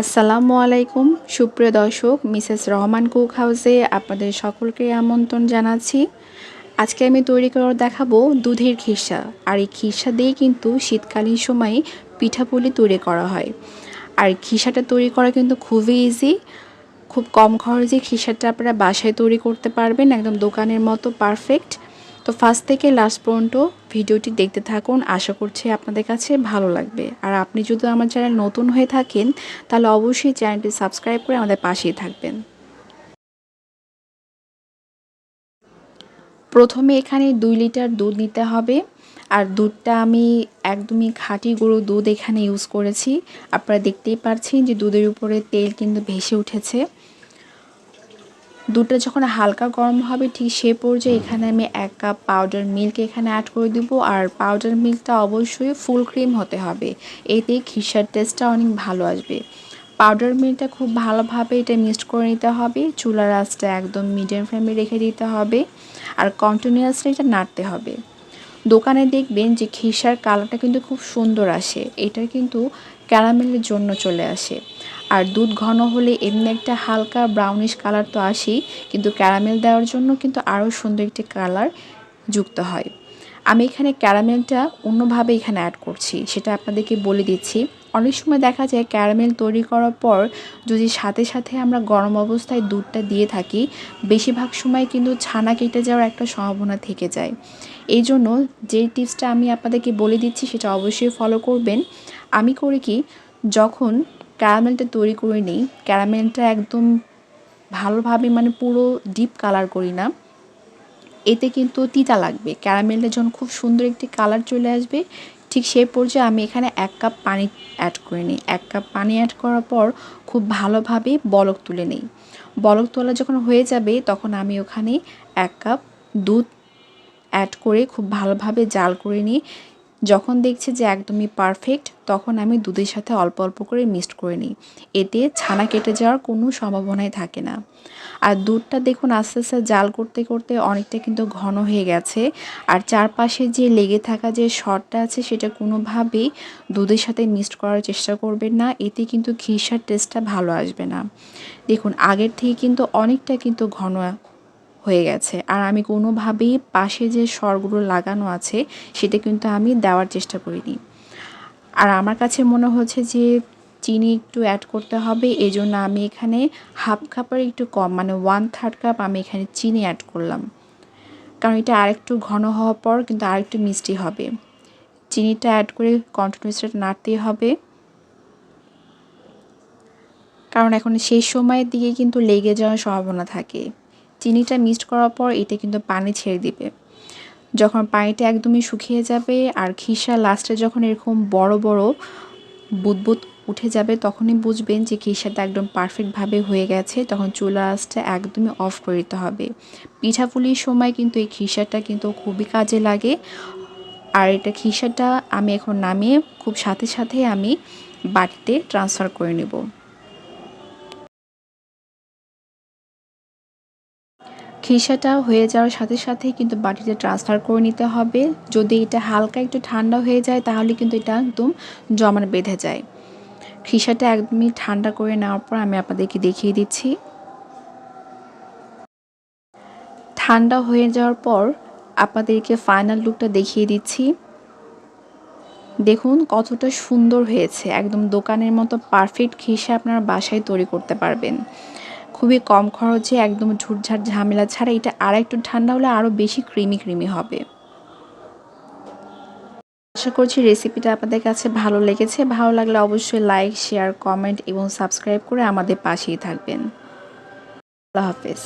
আসসালামু আলাইকুম। সুপ্রিয় দর্শক, মিসেস রহমান কুক হাউসে আপনাদের সকলকে আমন্ত্রণ জানাচ্ছি। আজকে আমি তৈরি করে দেখাবো দুধের খিসা আর এই খিসা দিয়ে কিন্তু শীতকালীন সময়ে পিঠাপুলি তৈরি করা হয়। আর খিসাটা তৈরি করা কিন্তু খুবই ইজি খুব কম খরচে খিসাটা আপনারা বাসায় তৈরি করতে পারবেন, একদম দোকানের মতো পারফেক্ট তো ফার্স্ট থেকে লাস্ট পর্যন্ত ভিডিওটি দেখতে থাকুন। আশা করছি আপনাদের কাছে ভালো লাগবে। আর আপনি যদি আমার চ্যানেল নতুন হয়ে থাকেন, তাহলে অবশ্যই চ্যানেলটি সাবস্ক্রাইব করে আমাদের পাশেই থাকবেন। প্রথমে এখানে দুই লিটার দুধ নিতে হবে। আর দুধটা আমি একদমই খাঁটি গরু দুধ এখানে ইউজ করেছি। আপনারা দেখতেই পাচ্ছেন যে দুধের উপরে তেল কিন্তু ভেসে উঠেছে। দুধটা যখন হালকা গরম হবে, ঠিক সে পর্যায়ে এখানে আমি এক কাপ পাউডার মিল্ক এখানে অ্যাড করে দিব। আর পাউডার মিল্কটা অবশ্যই ফুল ক্রিম হতে হবে। এতে খিসার টেস্টটা অনেক ভালো আসবে। পাউডার মিল্কটা খুব ভালোভাবে এটা মিক্সড করে নিতে হবে। চুলার আঁচটা একদম মিডিয়াম ফ্লেমে রেখে দিতে হবে। আর কন্টিনিউয়াসলি এটা নাড়তে হবে। দোকানে দেখবেন যে খিসার কালারটা কিন্তু খুব সুন্দর আসে। এটা কিন্তু ক্যারামেলের জন্য চলে আসে। আর দুধ ঘন হলে এমনি একটা হালকা ব্রাউনিশ কালার তো আসেই, কিন্তু ক্যারামেল দেওয়ার জন্য কিন্তু আরও সুন্দর একটি কালার যুক্ত হয়। আমি এখানে ক্যারামেলটা অন্যভাবে এখানে অ্যাড করছি, সেটা আপনাদেরকে বলে দিচ্ছি। অনেক সময় দেখা যায় ক্যারামেল তৈরি করার পর যদি সাথে সাথে আমরা গরম অবস্থায় দুধটা দিয়ে থাকি, বেশিরভাগ সময় কিন্তু ছানা কেটে যাওয়ার একটা সম্ভাবনা থেকে যায়। এই জন্য যে টিপসটা আমি আপনাদেরকে বলে দিচ্ছি, সেটা অবশ্যই ফলো করবেন। আমি করি কি, যখন ক্যারামেলটা তৈরি করে নিই, ক্যারামেলটা একদম ভালোভাবে মানে পুরো ডিপ কালার করি না এতে কিন্তু তিতা লাগবে। ক্যারামেলের যখন খুব সুন্দর একটি কালার চলে আসবে, ঠিক সেই পর্যায়ে আমি এখানে এক কাপ পানি অ্যাড করে নিই। এক কাপ পানি অ্যাড করার পর খুব ভালোভাবে বলক তুলে নিই। বলক তোলা যখন হয়ে যাবে, তখন আমি ওখানে এক কাপ দুধ অ্যাড করে খুব ভালোভাবে জাল করে নিই। যখন দেখছি যে একদমই পারফেক্ট তখন আমি দুধের সাথে অল্প অল্প করে মিক্সড করে নিই। এতে ছানা কেটে যাওয়ার কোনো সম্ভাবনাই থাকে না। আর দুধটা দেখুন আস্তে আস্তে জাল করতে করতে অনেকটা কিন্তু ঘন হয়ে গেছে। আর চারপাশে যে লেগে থাকা যে শটটা আছে, সেটা কোনোভাবেই দুধের সাথে মিক্সড করার চেষ্টা করবেন না। এতে কিন্তু খিসার টেস্টটা ভালো আসবে না। দেখুন, আগের থেকে কিন্তু অনেকটা কিন্তু ঘন হয়ে গেছে। আর আমি কোনোভাবেই পাশে যে স্বরগুলো লাগানো আছে, সেটা কিন্তু আমি দেওয়ার চেষ্টা করিনি। আর আমার কাছে মনে হচ্ছে যে চিনি একটু অ্যাড করতে হবে এই জন্য আমি এখানে হাফ কাপের একটু কম মানে ওয়ান থার্ড কাপ আমি এখানে চিনি অ্যাড করলাম। কারণ এটা আরেকটু ঘন হওয়ার পর কিন্তু আরেকটু মিষ্টি হবে। চিনিটা অ্যাড করে কন্টিনিউসটা নাড়তেই হবে। কারণ এখন সেই সময়ের দিকে কিন্তু লেগে যাওয়ার সম্ভাবনা থাকে। চিনিটা মিক্সড করার পর এটা কিন্তু পানি ছেড়ে দিবে। যখন পানিটা একদমই শুকিয়ে যাবে আর খিসা লাস্টে যখন এরকম বড় বড় বুদবুদ উঠে যাবে তখনই বুঝবেন যে খিসাটা একদম পারফেক্টভাবে হয়ে গেছে। তখন চুলা আঁচটা একদমই অফ করে দিতে হবে। পিঠাপুলির সময় কিন্তু এই খিসাটা কিন্তু খুবই কাজে লাগে। আর এটা খিসাটা আমি এখন নামিয়ে খুব সাথে সাথে আমি বাটিতে ট্রান্সফার করে নেব। খিসাটা হয়ে যাওয়ার সাথে সাথেই কিন্তু বাটিতে ট্রান্সফার করে নিতে হবে। যদি এটা হালকা একটু ঠান্ডা হয়ে যায়, তাহলে কিন্তু এটা একদম জমান বেঁধে যায়। খিসাটা একদমই ঠান্ডা করে নেওয়ার পর আমি আপনাদেরকে দেখিয়ে দিচ্ছি। ঠান্ডা হয়ে যাওয়ার পর আপনাদেরকে ফাইনাল লুকটা দেখিয়ে দিচ্ছি। দেখুন কতটা সুন্দর হয়েছে। একদম দোকানের মতো পারফেক্ট খিসা আপনারা বাসায় তৈরি করতে পারবেন। খুবই কম খরচে একদম ঝুটঝাট ঝামেলা ছাড়া এটা আর একটু ঠান্ডা হলে আরও বেশি ক্রিমি ক্রিমি হবে। আশা করছি রেসিপিটা আপনাদের কাছে ভালো লেগেছে। ভালো লাগলে অবশ্যই লাইক, শেয়ার, কমেন্ট এবং সাবস্ক্রাইব করে আমাদের পাশেই থাকবেন। আল্লাহ হাফেজ।